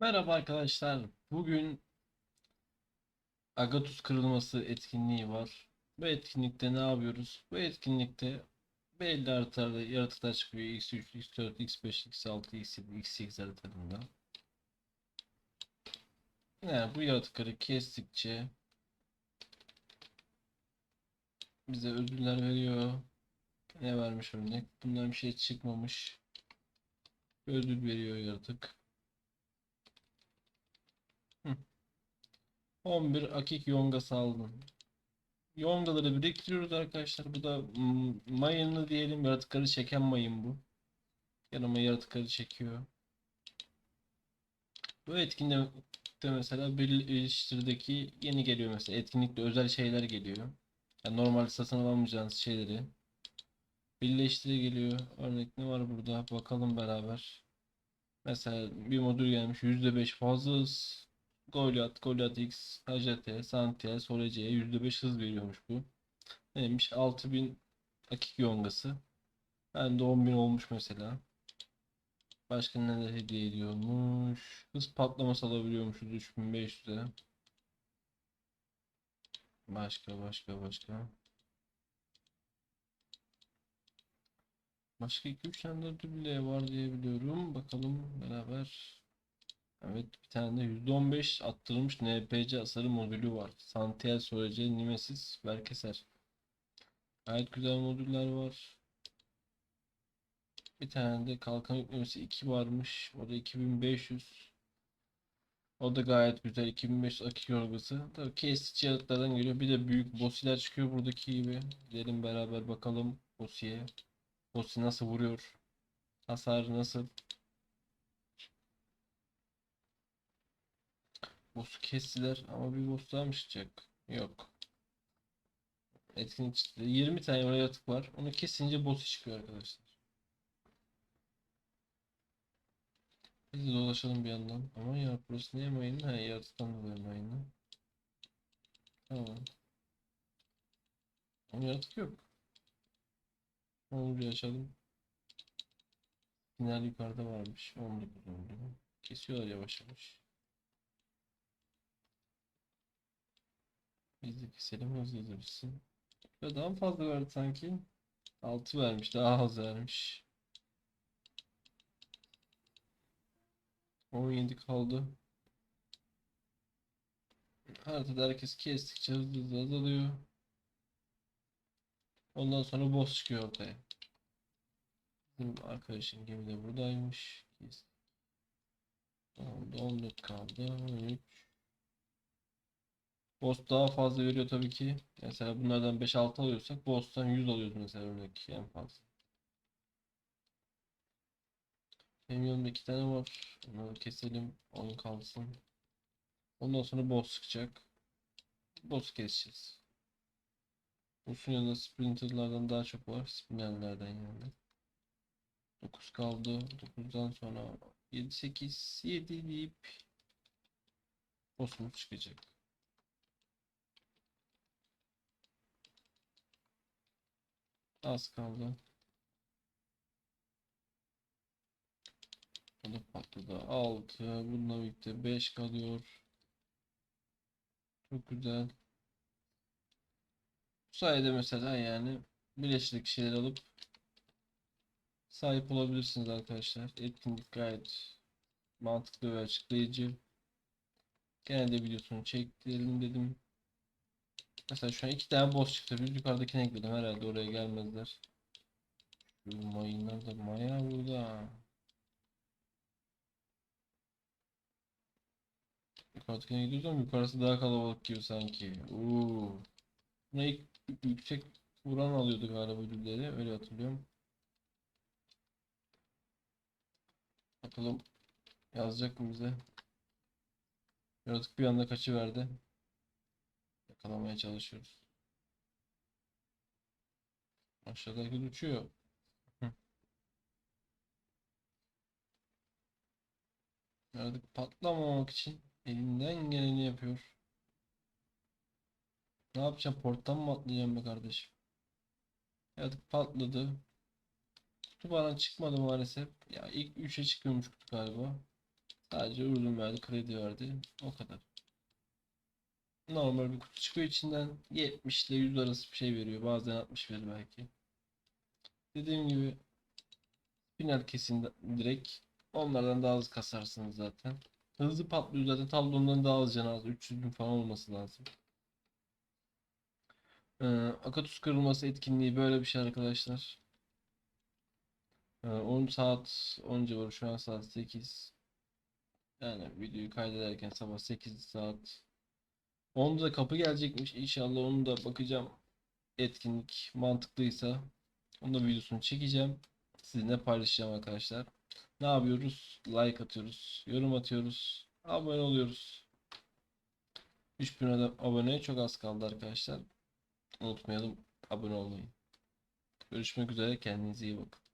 Merhaba arkadaşlar. Bugün Agatus kırılması etkinliği var. Bu etkinlikte ne yapıyoruz? Bu etkinlikte belli haritalarda yaratıklar çıkıyor. X3, X4, X5, X6, X7, X8 haritalarında. Yani bu yaratıkları kestikçe bize ödüller veriyor. Ne vermiş örnek? Bundan bir şey çıkmamış. Ödül veriyor yaratık. 11 akik yongası aldım. Yongaları biriktiriyoruz arkadaşlar. Bu da mayını diyelim. Yaratıkları çeken mayın bu. Yanıma yaratıkları çekiyor. Bu etkinlikte mesela Birleştir'deki yeni geliyor mesela. Etkinlikte özel şeyler geliyor. Yani normalde satın alamayacağınız şeyleri. Birleştir'e geliyor. Örnek ne var burada? Bakalım beraber. Mesela bir modül gelmiş. %5 fazla hız. Goliath, Goliath X, HT, Santiel, Solece'ye %5 hız veriyormuş bu. Neymiş? 6000 akik yongası. Ben de 10.000 olmuş mesela. Başka neler hediye ediyormuş? Hız patlaması alabiliyormuşuz 3500'e. Başka başka başka. Başka 2-3 tane de bile var diye biliyorum. Bakalım beraber. Evet bir tane de %15 attırılmış NPC hasarı modülü var. Santiel Solece, Nemesis, Berkeser. Gayet güzel modüller var. Bir tane de kalkan yüklemesi 2 varmış. O da 2500. O da gayet güzel. 2500 akik yorgası. Tabii kesici yaratlardan geliyor. Bir de büyük bossiler çıkıyor buradaki gibi. Gidelim beraber bakalım bossiye. Bossi nasıl vuruyor? Hasar nasıl? Boss'u kestiler ama bir boss daha mı çıkacak? Yok. Etkinlik çıktı. 20 tane yaratık var. Onu kesince boss'u çıkıyor arkadaşlar. Biz dolaşalım bir yandan. Ama ya burası niye mayın? Ha yaratıktan dolayı mayını. Tamam. Ama yaratık yok. Onu bir açalım. Sinyal yukarıda varmış. 19 oldu. Kesiyorlar yavaş yavaş. De keselim hızlı hızlı bitsin. Ya daha fazla verdi sanki? 6 vermiş. Daha az vermiş. 17 kaldı. Haritada herkes kestikçe hızlı hızlı azalıyor. Ondan sonra boss çıkıyor ortaya. Bizim arkadaşın gemi de buradaymış. Oldu 14 kaldı. 13. Boss daha fazla veriyor tabii ki. Mesela bunlardan 5-6 alıyorsak boss'tan 100 alıyoruz mesela örnek en fazla. Benim yanımda 2 tane var. Onları keselim. 10 kalsın. Ondan sonra boss çıkacak. Boss keseceğiz. Boss'un yanında sprinterlardan daha çok var. Spinnerlerden yani. 9 kaldı. 9'dan sonra 7 8 7 deyip boss'umuz çıkacak. Az kaldı. O da patladı. 6. Bununla birlikte 5 kalıyor. Çok güzel. Bu sayede mesela yani bileşik şeyler alıp sahip olabilirsiniz arkadaşlar. Etkinlik gayet mantıklı ve açıklayıcı. Gene de videosunu çektirelim dedim. Mesela şu an iki tane boss çıktı. Bir yukarıdakine ekledim. Herhalde oraya gelmezler. Şu mayınlar da maya burada. Yukarıdakine gidiyoruz ama yukarısı daha kalabalık gibi sanki. Oo. Buna ilk yüksek vuran alıyordu galiba ödülleri. Öyle hatırlıyorum. Bakalım yazacak mı bize? Yaratık bir anda kaçıverdi. Yakalamaya çalışıyoruz. Aşağıdaki uçuyor. Hı. Yaratık patlamamak için elinden geleni yapıyor. Ne yapacağım? Porttan mı atlayacağım be kardeşim? Yaratık patladı. Kutu bana çıkmadı maalesef. Ya ilk 3'e çıkıyormuş kutu galiba. Sadece ürün verdi, kredi verdi. O kadar. Normal bir kutu çıkıyor içinden 70 ile 100 arası bir şey veriyor. Bazen 60 verir belki. Dediğim gibi final kesin direkt onlardan daha hızlı kasarsınız zaten. Hızlı patlıyor zaten tablondan daha az canı az. 300 bin falan olması lazım. Ee, Akatus kırılması etkinliği böyle bir şey arkadaşlar. Ee, 10 saat 10 civarı şu an saat 8. Yani videoyu kaydederken sabah 8 saat. 10'da da kapı gelecekmiş. İnşallah onu da bakacağım. Etkinlik mantıklıysa onun da videosunu çekeceğim. Sizinle paylaşacağım arkadaşlar. Ne yapıyoruz? Like atıyoruz, yorum atıyoruz, abone oluyoruz. 3000 adam- aboneye çok az kaldı arkadaşlar. Unutmayalım abone olmayı. Görüşmek üzere. Kendinize iyi bakın.